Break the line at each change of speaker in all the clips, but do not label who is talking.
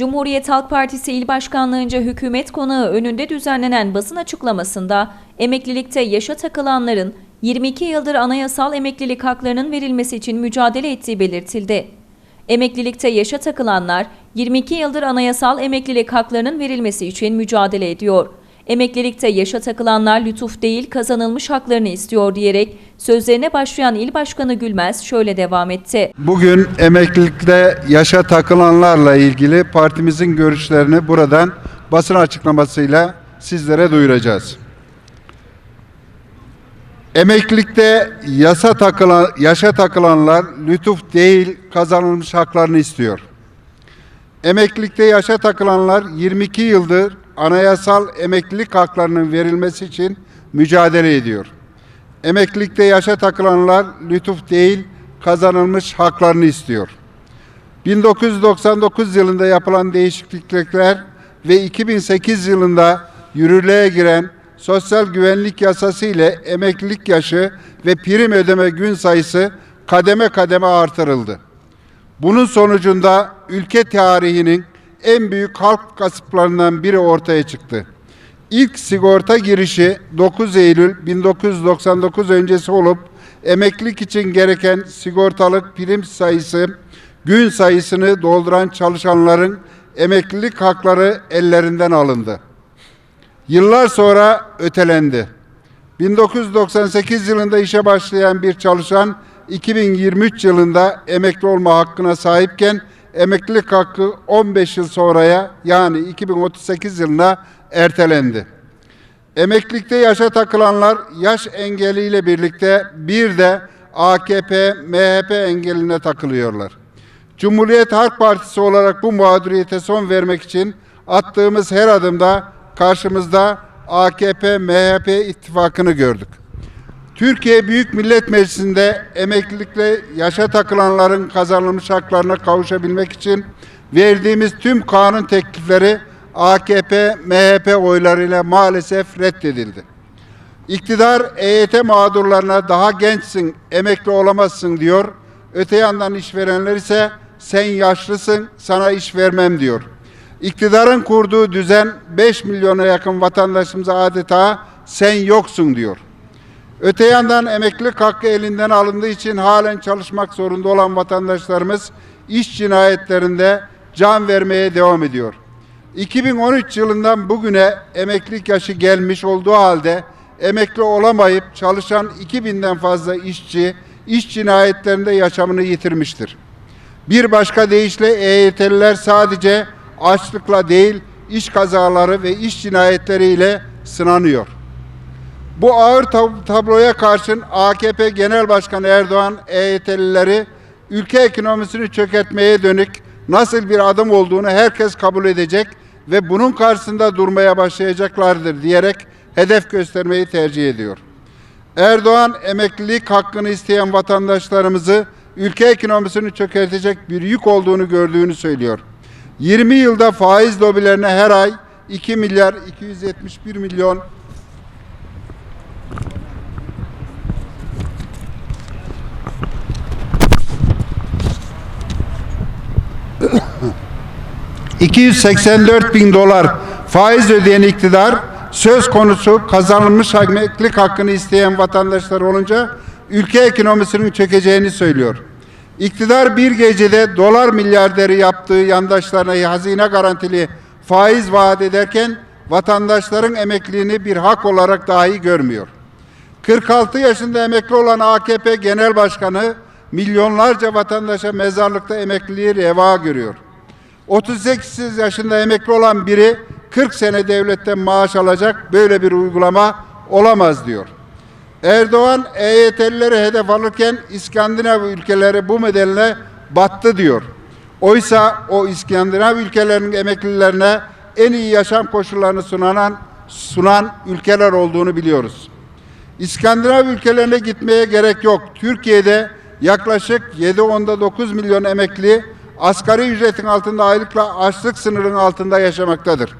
Cumhuriyet Halk Partisi İl Başkanlığı'nca hükümet konağı önünde düzenlenen basın açıklamasında emeklilikte yaşa takılanların 22 yıldır anayasal emeklilik haklarının verilmesi için mücadele ettiği belirtildi. Emeklilikte yaşa takılanlar 22 yıldır anayasal emeklilik haklarının verilmesi için mücadele ediyor. Emeklilikte yaşa takılanlar lütuf değil kazanılmış haklarını istiyor diyerek sözlerine başlayan İl Başkanı Gülmez şöyle devam etti.
Bugün emeklilikte yaşa takılanlarla ilgili partimizin görüşlerini buradan basın açıklamasıyla sizlere duyuracağız. Emeklilikte yasa takılan, yaşa takılanlar lütuf değil kazanılmış haklarını istiyor. Emeklilikte yaşa takılanlar 22 yıldır anayasal emeklilik haklarının verilmesi için mücadele ediyor. Emeklilikte yaşa takılanlar lütuf değil kazanılmış haklarını istiyor. 1999 yılında yapılan değişiklikler ve 2008 yılında yürürlüğe giren Sosyal Güvenlik Yasası ile emeklilik yaşı ve prim ödeme gün sayısı kademe kademe artırıldı. Bunun sonucunda ülke tarihinin en büyük halk gasıplarından biri ortaya çıktı. İlk sigorta girişi 9 Eylül 1999 öncesi olup emeklilik için gereken sigortalık prim sayısı, gün sayısını dolduran çalışanların emeklilik hakları ellerinden alındı. Yıllar sonra ötelendi. 1998 yılında işe başlayan bir çalışan 2023 yılında emekli olma hakkına sahipken emeklilik hakkı 15 yıl sonraya yani 2038 yılına ertelendi. Emeklilikte yaşa takılanlar yaş engeliyle birlikte bir de AKP, MHP engeline takılıyorlar. Cumhuriyet Halk Partisi olarak bu mağduriyete son vermek için attığımız her adımda karşımızda AKP, MHP ittifakını gördük. Türkiye Büyük Millet Meclisi'nde emeklilikle yaşa takılanların kazanılmış haklarına kavuşabilmek için verdiğimiz tüm kanun teklifleri AKP, MHP oylarıyla maalesef reddedildi. İktidar EYT mağdurlarına daha gençsin, emekli olamazsın diyor. Öte yandan işverenler ise sen yaşlısın, sana iş vermem diyor. İktidarın kurduğu düzen 5 milyona yakın vatandaşımıza adeta sen yoksun diyor. Öte yandan emeklilik hakkı elinden alındığı için halen çalışmak zorunda olan vatandaşlarımız iş cinayetlerinde can vermeye devam ediyor. 2013 yılından bugüne emeklilik yaşı gelmiş olduğu halde emekli olamayıp çalışan 2000'den fazla işçi iş cinayetlerinde yaşamını yitirmiştir. Bir başka deyişle EYT'liler sadece açlıkla değil iş kazaları ve iş cinayetleriyle sınanıyor. Bu ağır tab- tabloya karşın AKP Genel Başkanı Erdoğan EYT'lileri ülke ekonomisini çökertmeye dönük nasıl bir adım olduğunu herkes kabul edecek ve bunun karşısında durmaya başlayacaklardır diyerek hedef göstermeyi tercih ediyor. Erdoğan emeklilik hakkını isteyen vatandaşlarımızı ülke ekonomisini çökertecek bir yük olduğunu gördüğünü söylüyor. 20 yılda faiz lobilerine her ay 2 milyar 271 milyon 284 bin dolar faiz ödeyen iktidar söz konusu kazanılmış emeklilik hakkını isteyen vatandaşlar olunca ülke ekonomisinin çökeceğini söylüyor. İktidar bir gecede dolar milyarderi yaptığı yandaşlarına hazine garantili faiz vaat ederken vatandaşların emekliliğini bir hak olarak dahi görmüyor. 46 yaşında emekli olan AKP Genel Başkanı milyonlarca vatandaşa mezarlıkta emekliliği reva görüyor. 38 yaşında emekli olan biri 40 sene devletten maaş alacak böyle bir uygulama olamaz diyor. Erdoğan EYT'lileri hedef alırken İskandinav ülkeleri bu modelle battı diyor. Oysa o İskandinav ülkelerinin emeklilerine en iyi yaşam koşullarını sunan, sunan ülkeler olduğunu biliyoruz. İskandinav ülkelerine gitmeye gerek yok. Türkiye'de yaklaşık 7-9 milyon emekli asgari ücretin altında aylıkla açlık sınırının altında yaşamaktadır.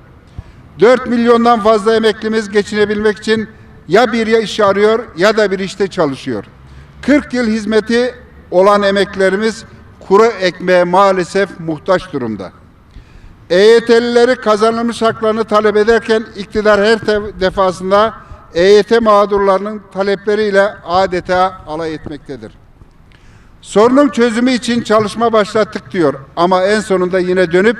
4 milyondan fazla emeklimiz geçinebilmek için ya bir iş arıyor ya da bir işte çalışıyor. 40 yıl hizmeti olan emeklerimiz kuru ekmeğe maalesef muhtaç durumda. EYT'lileri kazanılmış haklarını talep ederken iktidar her defasında EYT mağdurlarının talepleriyle adeta alay etmektedir. Sorunun çözümü için çalışma başlattık diyor ama en sonunda yine dönüp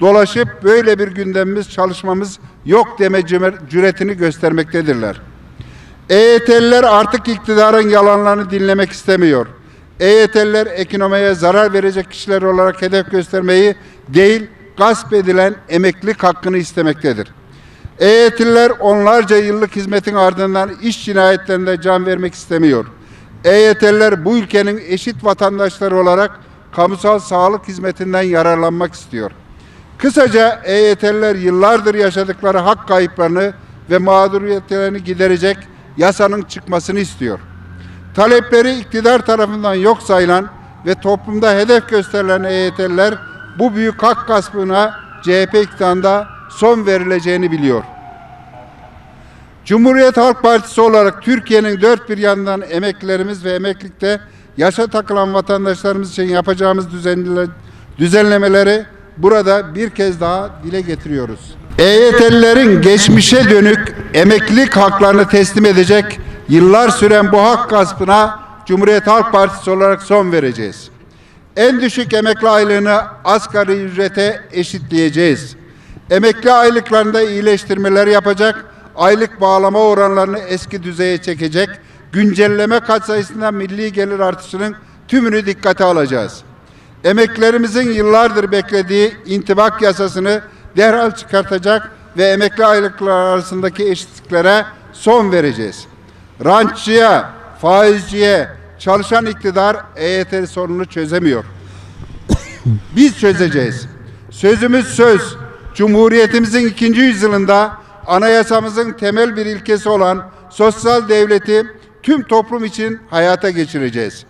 dolaşıp böyle bir gündemimiz çalışmamız yok deme cüretini göstermektedirler. EYT'liler artık iktidarın yalanlarını dinlemek istemiyor. EYT'liler ekonomiye zarar verecek kişiler olarak hedef göstermeyi değil, gasp edilen emeklilik hakkını istemektedir. EYT'liler onlarca yıllık hizmetin ardından iş cinayetlerinde can vermek istemiyor. EYT'liler bu ülkenin eşit vatandaşları olarak kamusal sağlık hizmetinden yararlanmak istiyor. Kısaca EYT'liler yıllardır yaşadıkları hak kayıplarını ve mağduriyetlerini giderecek yasanın çıkmasını istiyor. Talepleri iktidar tarafından yok sayılan ve toplumda hedef gösterilen EYT'liler bu büyük hak gaspına CHP iktidarında son verileceğini biliyor. Cumhuriyet Halk Partisi olarak Türkiye'nin dört bir yanından emeklilerimiz ve emeklilikte yaşa takılan vatandaşlarımız için yapacağımız düzenle- düzenlemeleri burada bir kez daha dile getiriyoruz. EYT'lilerin geçmişe dönük emeklilik haklarını teslim edecek yıllar süren bu hak gaspına Cumhuriyet Halk Partisi olarak son vereceğiz. En düşük emekli aylığını asgari ücrete eşitleyeceğiz. Emekli aylıklarında iyileştirmeler yapacak, aylık bağlama oranlarını eski düzeye çekecek, güncelleme katsayısından milli gelir artışının tümünü dikkate alacağız. Emeklerimizin yıllardır beklediği intibak yasasını derhal çıkartacak ve emekli aylıkları arasındaki eşitliklere son vereceğiz. Rantçıya, faizciye, çalışan iktidar EYT sorununu çözemiyor. Biz çözeceğiz. Sözümüz söz. Cumhuriyetimizin ikinci yüzyılında anayasamızın temel bir ilkesi olan sosyal devleti tüm toplum için hayata geçireceğiz.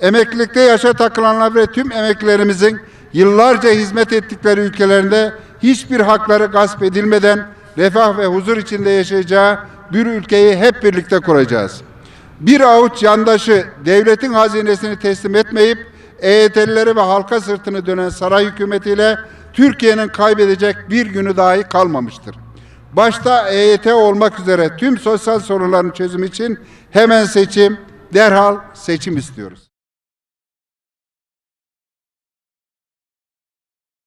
Emeklilikte yaşa takılanlar ve tüm emeklilerimizin yıllarca hizmet ettikleri ülkelerinde hiçbir hakları gasp edilmeden refah ve huzur içinde yaşayacağı bir ülkeyi hep birlikte kuracağız. Bir avuç yandaşı devletin hazinesini teslim etmeyip EYT'lileri ve halka sırtını dönen saray hükümetiyle Türkiye'nin kaybedecek bir günü dahi kalmamıştır. Başta EYT olmak üzere tüm sosyal sorunların çözümü için hemen seçim, derhal seçim istiyoruz.